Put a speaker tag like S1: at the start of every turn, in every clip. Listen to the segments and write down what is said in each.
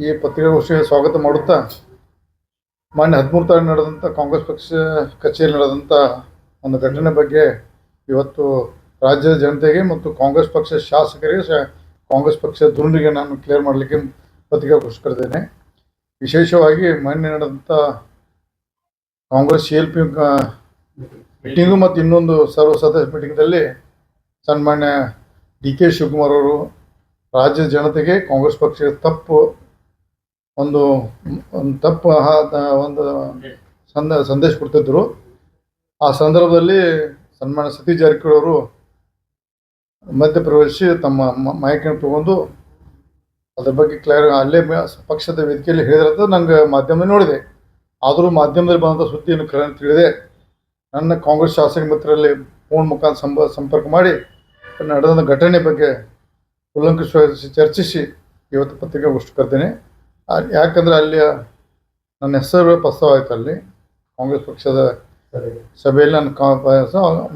S1: ಈ ಪತ್ರಿಕಾಗೋಷ್ಠಿಗೆ ಸ್ವಾಗತ ಮಾಡುತ್ತಾ, ಮಾನ್ಯ ಹದಿಮೂರು ತಾರೀಕು ನಡೆದಂಥ ಕಾಂಗ್ರೆಸ್ ಪಕ್ಷ ಕಚೇರಿ ನಡೆದಂಥ ಒಂದು ಘಟನೆ ಬಗ್ಗೆ ಇವತ್ತು ರಾಜ್ಯದ ಜನತೆಗೆ ಮತ್ತು ಕಾಂಗ್ರೆಸ್ ಪಕ್ಷ ಶಾಸಕರಿಗೆ ಕಾಂಗ್ರೆಸ್ ಪಕ್ಷ ಧುರೀಣರಿಗೆ ನಾನು ಕ್ಲಿಯರ್ ಮಾಡಲಿಕ್ಕೆ ಪತ್ರಿಕಾಗೋಷ್ಠಿ ಕರೆದೇನೆ ವಿಶೇಷವಾಗಿ ಮೊನ್ನೆ ನಡೆದಂಥ Congress C L P meeting ಮತ್ತು ಇನ್ನೊಂದು ಸರ್ವ ಸದಸ್ಯ ಮೀಟಿಂಗ್ದಲ್ಲಿ ಸನ್ಮಾನ್ಯ ಡಿ ಕೆ ಶಿವಕುಮಾರ್ ಅವರು ರಾಜ್ಯದ ಜನತೆಗೆ ಕಾಂಗ್ರೆಸ್ ಪಕ್ಷದ ತಪ್ಪು ಒಂದು ಒಂದು ತಪ್ಪು ಒಂದು ಸಂದ, ಸಂದೇಶ ಕೊಡ್ತಿದ್ದರು ಆ ಸಂದರ್ಭದಲ್ಲಿ ಸನ್ಮಾನ ಸತೀಶ್ ಜಾರಕಿಹೊಳಿ ಅವರು ಮಧ್ಯಪ್ರವೇಶಿಸಿ ತಮ್ಮ ಮ- ಮೈಕನ್ನು ತಗೊಂಡು ಅದ್ರ ಬಗ್ಗೆ ಕ್ಲಿಯರ್ ಅಲ್ಲೇ ಪಕ್ಷದ ವೇದಿಕೆಯಲ್ಲಿ ಹೇಳಿದ್ರಂತ ನಂಗೆ ಮಾಧ್ಯಮದಲ್ಲಿ ನೋಡಿದೆ. ಆದರೂ ಮಾಧ್ಯಮದಲ್ಲಿ ಬಂದಂಥ ಸುದ್ದಿಯನ್ನು ಕರೆ ತಿಳಿದೆ. ನನ್ನ ಕಾಂಗ್ರೆಸ್ ಶಾಸಕ ಮಿತ್ರರಲ್ಲಿ ಫೋನ್ ಮುಖಾಂತರ ಸಂಪ ಸಂಪರ್ಕ ಮಾಡಿ ನಡೆದ ಘಟನೆ ಬಗ್ಗೆ ಕೂಲಂಕಷವಾಗಿ ಚರ್ಚಿಸಿ ಇವತ್ತು ಪತ್ರಿಕಾಗೋಷ್ಠಿ ಕರ್ತೇನೆ ಯಾಕಂದ್ರೆ ಅಲ್ಲಿ ನನ್ನ ಹೆಸರು ಪ್ರಸ್ತಾವ ಆಯ್ತು ಅಲ್ಲಿ ಕಾಂಗ್ರೆಸ್ ಪಕ್ಷದ ಸಭೆಯಲ್ಲಿ ನಾನು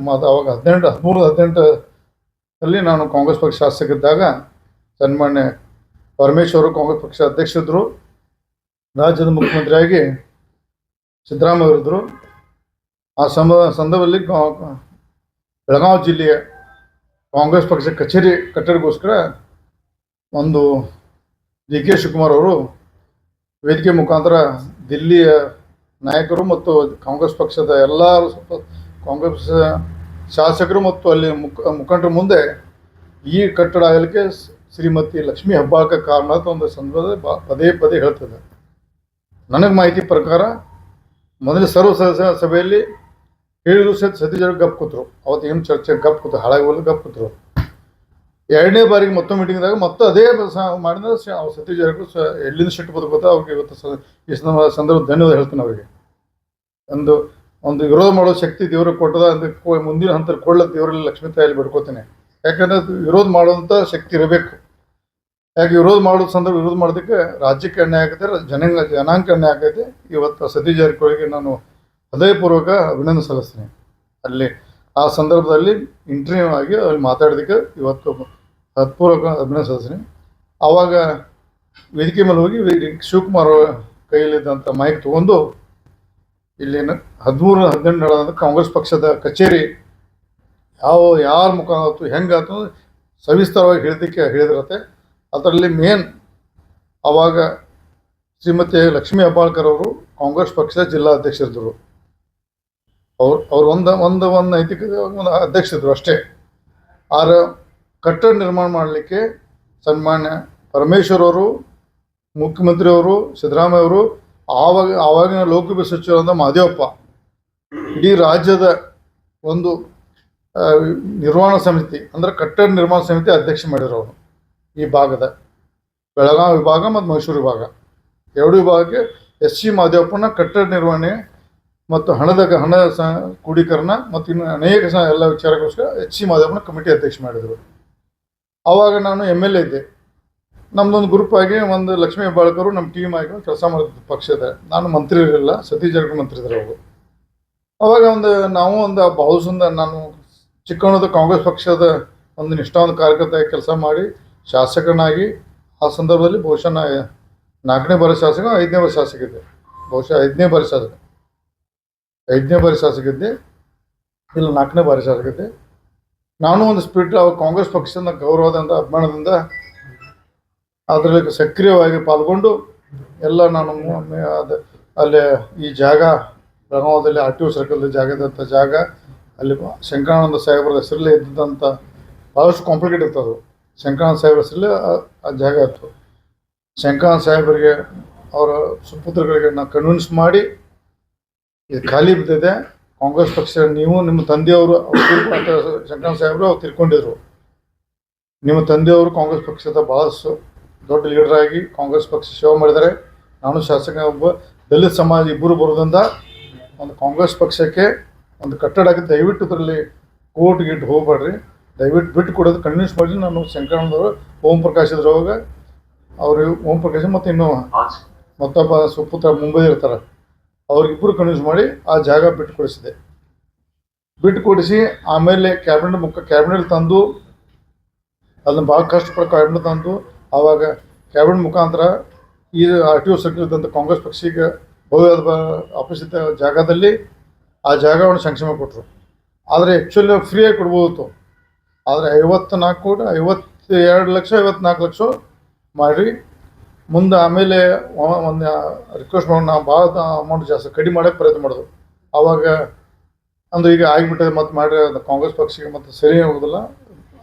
S1: ಮತ್ತು ಅವಾಗ ಹದಿನೆಂಟು, ಹದಿಮೂರು, ಹದಿನೆಂಟಲ್ಲಿ ನಾನು ಕಾಂಗ್ರೆಸ್ ಪಕ್ಷ ಶಾಸಕಿದ್ದಾಗ ಸನ್ಮಾನ್ಯ ಪರಮೇಶ್ವರು ಕಾಂಗ್ರೆಸ್ ಪಕ್ಷ ಅಧ್ಯಕ್ಷರಿದ್ದರು ರಾಜ್ಯದ ಮುಖ್ಯಮಂತ್ರಿಯಾಗಿ ಸಿದ್ದರಾಮಯ್ಯ ಅವರಿದ್ದರು ಆ ಸಮ ಸಂದರ್ಭದಲ್ಲಿ ಬೆಳಗಾವಿ ಜಿಲ್ಲೆಯ ಕಾಂಗ್ರೆಸ್ ಪಕ್ಷ ಕಚೇರಿ ಕಟ್ಟಡಕ್ಕೋಸ್ಕರ ಒಂದು ಡಿ ಕೆ ಶಿವಕುಮಾರ್ ಅವರು ವೇದಿಕೆ ಮುಖಾಂತರ ದಿಲ್ಲಿಯ ನಾಯಕರು ಮತ್ತು ಕಾಂಗ್ರೆಸ್ ಪಕ್ಷದ ಎಲ್ಲ ಕಾಂಗ್ರೆಸ್ ಶಾಸಕರು ಮತ್ತು ಅಲ್ಲಿ ಮುಖ, ಮುಖಂಡರ ಮುಂದೆ ಈ ಕಟ್ಟಡ ಆಗಲಿಕ್ಕೆ ಶ್ರೀಮತಿ ಲಕ್ಷ್ಮೀ ಹೆಬ್ಬಾಳ್ಕರ್ ಕಾರಣ ಅಂತ ಒಂದು ಸಂದರ್ಭದಲ್ಲಿ ಪದೇ ಪದೇ ಹೇಳ್ತದೆ. ನನಗೆ ಮಾಹಿತಿ ಪ್ರಕಾರ ಮೊದಲು ಸರ್ವ ಸದಸ್ಯ ಸಭೆಯಲ್ಲಿ ಹೇಳಿದ್ರು ಸತ್ ಸತೀಶ್ ಗಪ್ ಕೂತರು. ಅವತ್ತು ಏನು ಚರ್ಚೆ ಗಪ್ ಕೂತು ಹಾಳಾಗಿ ಗಪ್ ಕೂತರು. ಎರಡನೇ ಬಾರಿಗೆ ಮತ್ತೊಂದು ಮೀಟಿಂಗ್ದಾಗ ಮತ್ತೆ ಅದೇ ಮಾಡಿದ್ರೆ ಸತೀಶ್ ಜಾರಕಿಹೊಳಿ ಎಲ್ಲಿಂದ ಸಿಟ್ಟು ಬದುಕೋತ ಅವ್ರಿಗೆ ಇವತ್ತು ಈ ಸಂದರ್ಭ ಸಂದರ್ಭ ಧನ್ಯವಾದ ಹೇಳ್ತೀನಿ ಅವರಿಗೆ. ಒಂದು ಒಂದು ವಿರೋಧ ಮಾಡೋ ಶಕ್ತಿ ದೇವ್ರಿಗೆ ಕೊಟ್ಟದ ಅಂದ್ರೆ ಮುಂದಿನ ಹಂತ ಕೊಳ್ಳ ದೇವರಲ್ಲಿ ಲಕ್ಷ್ಮೀ ತಾಯಲ್ಲಿ ಬಿಡ್ಕೋತೀನಿ. ಯಾಕಂದ್ರೆ ವಿರೋಧ ಮಾಡುವಂಥ ಶಕ್ತಿ ಇರಬೇಕು. ಯಾಕೆ ವಿರೋಧ ಮಾಡೋ ಸಂದರ್ಭ ವಿರೋಧ ಮಾಡೋದಕ್ಕೆ ರಾಜ್ಯಕ್ಕೆ ಅನ್ಯಾಯ ಆಗೈತೆ ಜನಾಂಗ ಎಣ್ಣೆ ಅನ್ಯಾಯ ಆಗೈತೆ ಇವತ್ತು ಸತೀಶ್ ಜಾರಕಿಹೊಳಿಗೆ ನಾನು ಹೃದಯಪೂರ್ವಕ ಅಭಿನಂದನೆ ಸಲ್ಲಿಸ್ತೀನಿ. ಅಲ್ಲಿ ಆ ಸಂದರ್ಭದಲ್ಲಿ ಇಂಟರ್ವ್ಯೂ ಆಗಿ ಅಲ್ಲಿ ಮಾತಾಡೋದಕ್ಕೆ ಇವತ್ತು ಹತ್ಪೂರ್ವಕ ಅಭಿನಯ ಸಲ್ಲಿಸ್ತೀನಿ ಆವಾಗ ವೇದಿಕೆ ಮೇಲೆ ಹೋಗಿ ಶಿವಕುಮಾರ್ ಕೈಯಲ್ಲಿದ್ದಂಥ ಮೈಕ್ ತಗೊಂಡು ಇಲ್ಲಿ ಹದಿಮೂರು, ಹದಿನೆಂಟು ನಡೆದಂಥ ಕಾಂಗ್ರೆಸ್ ಪಕ್ಷದ ಕಚೇರಿ ಯಾವ, ಯಾರ ಮುಖ ಆಯಿತು ಹೆಂಗಾಯ್ತು ಸವಿಸ್ತಾರವಾಗಿ ಹೇಳಿದ್ದಕ್ಕೆ ಹೇಳಿದಿರತ್ತೆ. ಅದರಲ್ಲಿ ಮೇನ್ ಆವಾಗ ಶ್ರೀಮತಿ ಲಕ್ಷ್ಮೀ ಹೆಬ್ಬಾಳ್ಕರ್ ಅವರು ಕಾಂಗ್ರೆಸ್ ಪಕ್ಷದ ಜಿಲ್ಲಾ ಅಧ್ಯಕ್ಷರಿದ್ದರು. ಅವ್ರು ಅವ್ರು ಒಂದು ಒಂದು ಒಂದು ನೈತಿಕ ಒಂದು ಅಧ್ಯಕ್ಷರಿದ್ರು ಅಷ್ಟೇ. ಆರ ಕಟ್ಟಡ ನಿರ್ಮಾಣ ಮಾಡಲಿಕ್ಕೆ ಸನ್ಮಾನ್ಯ ಪರಮೇಶ್ವರ್ ಅವರು ಮುಖ್ಯಮಂತ್ರಿಯವರು ಸಿದ್ದರಾಮಯ್ಯ ಅವರು, ಆವಾಗ, ಆವಾಗಿನ ಲೋಕಸಭೆ ಸಚಿವರಾದ ಮಹದೇವಪ್ಪ ಇಡೀ ರಾಜ್ಯದ ಒಂದು ನಿರ್ಮಾಣ ನಿರ್ವಹಣಾ ಸಮಿತಿ, ಅಂದರೆ ಕಟ್ಟಡ ನಿರ್ಮಾಣ ಸಮಿತಿ ಅಧ್ಯಕ್ಷ ಮಾಡಿರೋರು ಈ ಭಾಗದ. ಬೆಳಗಾವಿ ವಿಭಾಗ ಮತ್ತು ಮೈಸೂರು ವಿಭಾಗ. ಎರಡು ವಿಭಾಗಕ್ಕೆ ಎಸ್ ಸಿ ಮಹದೇವಪ್ಪನ ಕಟ್ಟಡ ನಿರ್ವಹಣೆ ಮತ್ತು ಹಣದ ಹಣ ಸ ಕ್ರೋಢೀಕರಣ ಮತ್ತು ಇನ್ನು ಅನೇಕ ಎಲ್ಲ ವಿಚಾರಗೋಸ್ಕರ ಎಚ್ ಸಿ ಮಾದೇವಪ್ಪನ ಕಮಿಟಿ ಅಧ್ಯಕ್ಷ ಮಾಡಿದರು. ಆವಾಗ ನಾನು ಎಂ ಎಲ್ ಎ ಇದ್ದೆ. ನಮ್ಮದೊಂದು ಗ್ರೂಪ್ ಆಗಿ ಒಂದು ಲಕ್ಷ್ಮೀ ಬಾಳ್ಕರು ನಮ್ಮ ಟೀಮ್ ಆಗಿ ಕೆಲಸ ಮಾಡಿದ್ದು ಪಕ್ಷದ ನಾನು ಮಂತ್ರಿ ಇರಲಿಲ್ಲ, ಸತೀಶ್ ಜಾರಕಿಹೊಳಿ ಮಂತ್ರಿ ಇದ್ರು ಅವರು. ಅವಾಗ ಒಂದು ನಾವು ಒಂದು ಬಹುಸಂದ ನಾನು ಚಿಕ್ಕವನದ ಕಾಂಗ್ರೆಸ್ ಪಕ್ಷದ ಒಂದು ನಿಷ್ಠಾವಂತ ಕಾರ್ಯಕರ್ತ ಕೆಲಸ ಮಾಡಿ ಶಾಸಕನಾಗಿ, ಆ ಸಂದರ್ಭದಲ್ಲಿ ಬಹುಶಃ ನಾಲ್ಕನೇ ಬಾರಿ ಶಾಸಕ, ಐದನೇ ಬಾರಿ ಶಾಸಕ ಇದ್ದೆ. ಬಹುಶಃ ಐದನೇ ಬಾರಿ ಶಾಸಕ. ಐದನೇ ಬಾರಿ ಶಾಸಕ ಇದ್ದೆ. ಇಲ್ಲ ನಾಲ್ಕನೇ ಬಾರಿ ಶಾಸಕ ಇದ್ದೆ. ನಾನು ಒಂದು ಸ್ಪಿರಿಟ್ ಅವಾಗ ಕಾಂಗ್ರೆಸ್ ಪಕ್ಷದ ಗೌರವದಿಂದ, ಅಭಿಮಾನದಿಂದ ಅದರಲ್ಲಿ ಸಕ್ರಿಯವಾಗಿ ಪಾಲ್ಗೊಂಡು ಎಲ್ಲ ನಾನು ಅದು, ಅಲ್ಲಿ ಈ ಜಾಗ ಬೆಳಗಾವದಲ್ಲಿ ಆರ್ ಟಿ ಒ ಸರ್ಕಲ್ ಜಾಗದಂಥ ಜಾಗ ಅಲ್ಲಿ ಶಂಕರಾನಂದ ಸಾಹೇಬರ ಹೆಸರಲ್ಲೇ ಇದ್ದಂಥ ಭಾಳಷ್ಟು ಕಾಂಪ್ಲಿಕೇಟ್ ಇತ್ತು ಅದು. ಶಂಕರಾನಂದ ಸಾಹೇಬ್ರ ಹೆಸರಲ್ಲೇ ಆ- ಜಾಗ ಇತ್ತು. ಶಂಕರಾನಂದ ಸಾಹೇಬರಿಗೆ ಅವರ ಸುಪುತ್ರಗಳಿಗೆ ನಾವು ಕನ್ವಿನ್ಸ್ ಮಾಡಿ ಇದು ಖಾಲಿ ಬಿದ್ದಿದೆ. ಕಾಂಗ್ರೆಸ್ ಪಕ್ಷ ನೀವು ನಿಮ್ಮ ತಂದೆಯವರು ಶಂಕರ ಸಾಹೇಬ್ರು ಅವ್ರು ತಿರ್ಕೊಂಡಿದ್ರು ನಿಮ್ಮ ತಂದೆಯವರು ಕಾಂಗ್ರೆಸ್ ಪಕ್ಷದ ಭಾಳ ದೊಡ್ಡ ಲೀಡರ್ ಆಗಿ ಕಾಂಗ್ರೆಸ್ ಪಕ್ಷ ಸೇವೆ ಮಾಡಿದ್ದಾರೆ. ನಾನು ಶಾಸಕ ಒಬ್ಬ ದಲಿತ ಸಮಾಜ ಇಬ್ಬರು ಬರೋದ್ರಿಂದ ಒಂದು ಕಾಂಗ್ರೆಸ್ ಪಕ್ಷಕ್ಕೆ ಒಂದು ಕಟ್ಟಡಕ್ಕೆ ದಯವಿಟ್ಟು ಇದರಲ್ಲಿ ಕೋರ್ಟ್ ಗೀಟ್ ಹೋಗ್ಬೇಡ್ರಿ. ದಯವಿಟ್ಟು ಬಿಟ್ಟು ಕೊಡೋದು ಕನ್ವಿನ್ಸ್ ಮಾಡಿ ನಾನು ಶಂಕರಾನಂದವರು ಓಂ ಪ್ರಕಾಶ್ ಇದ್ರವಾಗ ಅವರು ಓಂ ಪ್ರಕಾಶ್ ಮತ್ತು ಇನ್ನೂ ಮತ್ತೊಬ್ಬ ಸುಪುತ್ರ ಮುಂಬೈ ಇರ್ತಾರೆ ಅವ್ರಿಗಿಬ್ಬರು ಕನ್ವಿನ್ಸ್ ಮಾಡಿ ಆ ಜಾಗ ಬಿಟ್ಟು ಕೊಡಿಸಿದೆ ಬಿಟ್ಟು ಕೊಡಿಸಿ ಆಮೇಲೆ ಕ್ಯಾಬಿನೆಟ್ ಮುಖ, ಕ್ಯಾಬಿನೆಟ್ ತಂದು, ಅದನ್ನ ಭಾಳ ಕಷ್ಟಪಟ್ಟು ಕ್ಯಾಬಿನೆಟ್ ತಂದು, ಆವಾಗ ಕ್ಯಾಬಿನೆಟ್ ಮುಖಾಂತರ ಈ R T O circle Congress ಪಕ್ಷಕ್ಕೆ ಭವ್ಯದ ಆಫೀಸ್ ಜಾಗದಲ್ಲಿ ಆ ಜಾಗವನ್ನು ಸಂಕ್ಷೇಮ ಕೊಟ್ಟರು ಆದರೆ ಆ್ಯಕ್ಚುಲಿ ಫ್ರೀಯಾಗಿ ಕೊಡ್ಬೋದಿತ್ತು. ಆದರೆ ಐವತ್ತು ನಾಲ್ಕು ಕೋಟಿ, ಐವತ್ತು ಎರಡು ಲಕ್ಷ, ಐವತ್ನಾಲ್ಕು ಲಕ್ಷ ಮಾಡಿ ಮುಂದೆ ಆಮೇಲೆ ಒಂದು ರಿಕ್ವೆಸ್ಟ್ ಮಾಡಿ ನಾವು ಭಾಳ ಅಮೌಂಟ್ ಜಾಸ್ತಿ ಕಡಿಮೆ ಮಾಡೋಕ್ಕೆ ಪ್ರಯತ್ನ ಮಾಡೋದು ಆವಾಗ ಅಂದ್ರೆ ಈಗ ಆಗಿಬಿಟ್ಟರೆ ಮತ್ತೆ ಮಾಡಿ ಅದು ಕಾಂಗ್ರೆಸ್ ಪಕ್ಷಕ್ಕೆ ಮತ್ತೆ ಸರಿ ಹೋಗೋದಿಲ್ಲ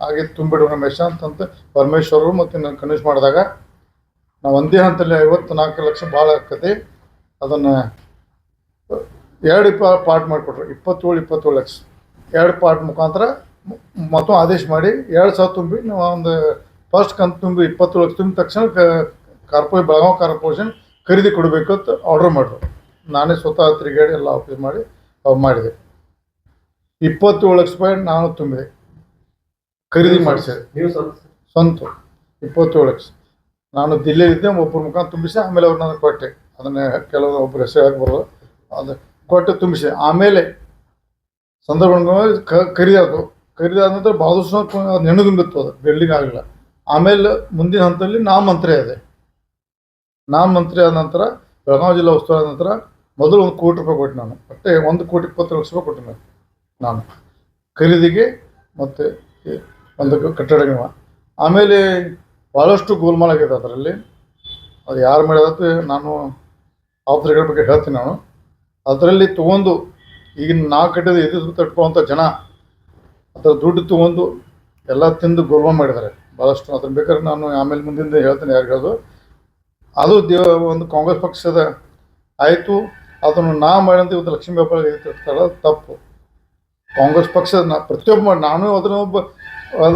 S1: ಹಾಗೆ ತುಂಬಿಡುವ ರಮೇಶ ಅಂತ ಪರಮೇಶ್ವರರು ಮತ್ತು ನಾನು ಕನ್ವಿನ್ಸ್ ಮಾಡಿದಾಗ ನಾವು ಒಂದೇ ಹಂತದಲ್ಲಿ ಐವತ್ತು ನಾಲ್ಕು ಲಕ್ಷ ಭಾಳ ಆಗ್ತದೆ ಅದನ್ನು ಎರಡು ಇಪ್ಪ ಪಾರ್ಟ್ ಮಾಡಿಕೊಟ್ರು, ಇಪ್ಪತ್ತೇಳು ಇಪ್ಪತ್ತೇಳು ಲಕ್ಷ. ಎರಡು ಪಾರ್ಟ್ ಮುಖಾಂತರ ಮತ್ತೊಂದು ಮತ್ತು ಆದೇಶ ಮಾಡಿ ಎರಡು ಸಾವಿರ ತುಂಬಿ ನಾವು ಒಂದು ಫಸ್ಟ್ ಕಂತು ತುಂಬಿ ಇಪ್ಪತ್ತೇಳು ಲಕ್ಷ ತುಂಬಿದ ತಕ್ಷಣ ಕಾರ್ಪೊರೇ ಬೆಳಗಾವಿ ಕಾರ್ಪೊರೇಷನ್ ಖರೀದಿ ಕೊಡಬೇಕು ಅಂತ ಆರ್ಡರ್ ಮಾಡಿದ್ರು. ನಾನೇ ಸ್ವತಃ ತಿರುಗಾಡಿ ಎಲ್ಲ ಆಫೀಸ್ ಮಾಡಿ ಮಾಡಿದೆ. ಇಪ್ಪತ್ತೇಳು ಲಕ್ಷ ರೂಪಾಯಿ ನಾನು ತುಂಬಿದೆ. ಖರೀದಿ ಮಾಡಿಸಿದೆ.
S2: ನೀವು ಸ್ವಲ್ಪ
S1: ಸ್ವಂತ. ಇಪ್ಪತ್ತೇಳು ಲಕ್ಷ. ನಾನು ದಿಲ್ಲಿಯಲ್ಲಿದ್ದೆ ಒಬ್ಬರ ಮುಖಾಂತರ ತುಂಬಿಸಿ ಆಮೇಲೆ ಅವ್ರು ನಾನು ಕೊಟ್ಟೆ. ಅದನ್ನೇ ಕೆಲವು ಒಬ್ಬರು ಹೆಸರು ಹಾಕ್ಬಾರ್ದು ಬರೋದು ಅದು ಕೊಟ್ಟು ತುಂಬಿಸಿ. ಆಮೇಲೆ ಸಂದರ್ಭ ಕ ಖರೀದಿ ಖರೀದಾದ ನಂತರ ಭಾಳ ದಿವಸ ಅದು ನೆಣ್ಣು ತುಂಬಿತ್ತು ಅದು. ಬಿಲ್ಡಿಂಗ್ ಆಗಲಿಲ್ಲ ಆಮೇಲೆ ಮುಂದಿನ ಹಂತದಲ್ಲಿ ನಾ ಮಂತ್ರಿ ಆದೆ. ನಾ ಮಂತ್ರಿ ಆದ ನಂತರ, ಬೆಳಗಾವಿ ಜಿಲ್ಲಾ ಉಸ್ತುವಾರಿ ಆದ ನಂತರ ಮೊದಲು ಒಂದು ಕೋಟಿ ರೂಪಾಯಿ ಕೊಟ್ಟೆ ನಾನು. ಮತ್ತೆ ಒಂದು ಕೋಟಿ ಇಪ್ಪತ್ತು ಲಕ್ಷ ರೂಪಾಯಿ ಕೊಟ್ಟೆ ನಾನು. ನಾನು ಖರೀದಿಗೆ ಮತ್ತು ಒಂದು ಕಟ್ಟಡ ನಿರ್ಮಾಣ. ಆಮೇಲೆ ಭಾಳಷ್ಟು ಗೋಲ್ಮಾಲ್ ಆಗಿದೆ ಅದರಲ್ಲಿ. ಅದು ಯಾರು ಮಾಡಿದತ್ತು ನಾನು ಆಫ್ರಿಕಾ ಬಗ್ಗೆ ಹೇಳ್ತೀನಿ ನಾನು. ಅದರಲ್ಲಿ ತೊಗೊಂಡು ಈಗಿನ ನಾ ಕಟ್ಟಿದ ಇದು ತಟ್ಕೊಳ್ಳುವಂಥ ಜನ ಅದರ ದುಡ್ಡು ತೊಗೊಂಡು ಎಲ್ಲ ತಿಂದು ಗೋಲ್ಮಾಲ್ ಮಾಡಿದ್ದಾರೆ. ಭಾಳಷ್ಟು ಅದನ್ನು ಬೇಕಾದ್ರೆ ನಾನು ಆಮೇಲೆ ಮುಂದಿಂದ ಹೇಳ್ತೀನಿ ಯಾರು ಹೇಳೋದು. ಅದು ದೇವ ಒಂದು ಕಾಂಗ್ರೆಸ್ ಪಕ್ಷದ ಆಯಿತು. ಅದನ್ನು ನಾ ಮಾಡಿದಂತೆ ಇವತ್ತು ಲಕ್ಷ್ಮೀ ವ್ಯಾಪಾರ ತಡ ತಪ್ಪು. ಕಾಂಗ್ರೆಸ್ ಪಕ್ಷದ ನಾ, ಪ್ರತಿಯೊಬ್ಬ ನಾನು ಅದನ್ನ ಒಬ್ಬ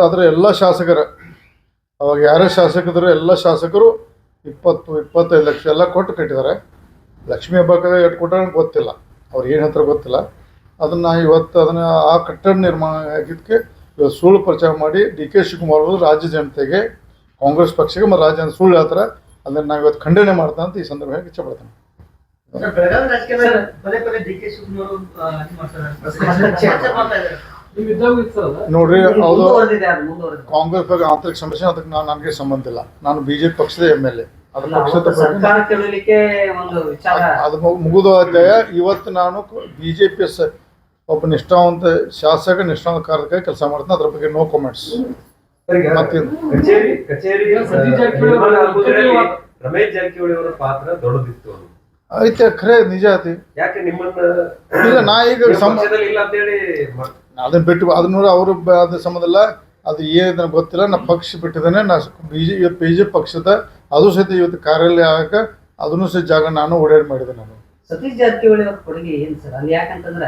S1: ಅದರ ಎಲ್ಲ ಶಾಸಕರ, ಅವಾಗ ಯಾರೇ ಶಾಸಕರು ಎಲ್ಲ ಶಾಸಕರು ಇಪ್ಪತ್ತು, ಇಪ್ಪತ್ತೈದು ಲಕ್ಷ ಎಲ್ಲ ಕೊಟ್ಟು ಕಟ್ಟಿದ್ದಾರೆ. ಲಕ್ಷ್ಮೀ ಹಬ್ಬಕ್ಕೆ ಎಷ್ಟು ಕೊಟ್ಟಾರ ಗೊತ್ತಿಲ್ಲ, ಅವ್ರು ಏನು ಹೇಳ್ತಾರೆ ಗೊತ್ತಿಲ್ಲ. ಅದನ್ನು ಇವತ್ತು ಅದನ್ನು ಆ ಕಟ್ಟಡ ನಿರ್ಮಾಣ ಆಗಿದ್ದಕ್ಕೆ ಇವತ್ತು ಸುಳ್ಳು ಪ್ರಚಾರ ಮಾಡಿ ಡಿ ಕೆ ಶಿವಕುಮಾರ್ ಅವರು ರಾಜ್ಯ ಜನತೆಗೆ, ಕಾಂಗ್ರೆಸ್ ಪಕ್ಷಕ್ಕೆ ಮತ್ತು ರಾಜ್ಯ ಸುಳ್ಳು ಹೇಳ್ತಾರೆ. ಅದನ್ನು ನಾವು ಇವತ್ತು ಖಂಡನೆ ಮಾಡ್ತಾ ಅಂತ ಈ ಸಂದರ್ಭವಾಗಿ ಇಚ್ಛಪಡ್ತೇನೆ. ನೋಡ್ರಿ ಅದು
S3: ಮುಂದುವರೆದಿದೆ
S1: ಕಾಂಗ್ರೆಸ್ ಬಗ್ಗೆ ಆಂತರಿಕ ಸಮಸ್ಯೆ ಅದಕ್ಕೆ ನಾನು ನನಗೆ ಸಂಬಂಧ ಇಲ್ಲ. ನಾನು ಬಿ ಜೆ ಪಿ ಪಕ್ಷದ ಎಂ ಎಲ್ ಎ. ಅದು ಪಕ್ಷದ ಅದು ಮುಗಿದ ಅಧ್ಯಾಯ ಇವತ್ತು ನಾನು ಬಿ ಜೆ ಪಿ ಒಬ್ಬ ನಿಷ್ಠಾವಂತ ಶಾಸಕ ನಿಷ್ಠಾವಂತ ಕಾರ್ಯಕ್ಕೆ ಕೆಲಸ ಮಾಡ್ತೇನೆ. ಅದ್ರ ಬಗ್ಗೆ ನೋ ಕಾಮೆಂಟ್ಸ್?
S2: ಕಚೇರಿ ಕಚೇರಿ
S4: ಸತೀಶ್ ಅವರ
S2: ರಮೇಶ್ ಜಾರಕಿಹೊಳಿ ಅವರ ಪಾತ್ರ ದೊಡ್ಡದಿತ್ತು.
S1: ಐತೆ ಖರೆ ನಿಜ ಐತಿ
S2: ಯಾಕೆ ನಿಮ್ಮನ್ನ
S1: ಇಲ್ಲ ನಾ ಈಗ
S2: ನಿಮ್ಮ
S1: ಸಮ
S2: ಇಲ್ಲ ಅಂತೇಳಿ
S1: ಅದನ್ನ ಬಿಟ್ಟು ಅದನ್ನ ನೋಡಿ ಅವರು ಅದ್ರ ಸಂಬಂಧ ಅದು ಏನು ನನಗೆ ಗೊತ್ತಿಲ್ಲ ನಾ ಪಕ್ಷ ಬಿಟ್ಟಿದ್ದೇನೆ ನಾ ಬಿ ಜೆ ಬಿ ಜೆ ಪಕ್ಷದ ಅದು ಸಹಿತ ಇವತ್ತು ಕಾರ್ಯಾಲಯ ಆಗಕ ಅದನ್ನು ಸಹ ಜಾಗ ನಾನು ಓಡಾಡಿ ಮಾಡಿದೆ ನಾನು.
S3: ಸತೀಶ್ ಜಾರಕಿಹೊಳಿ ಅವ್ರ ಕೊಡುಗೆ ಏನ್ ಸರ್? ಅಲ್ಲಿ ಯಾಕಂತಂದ್ರ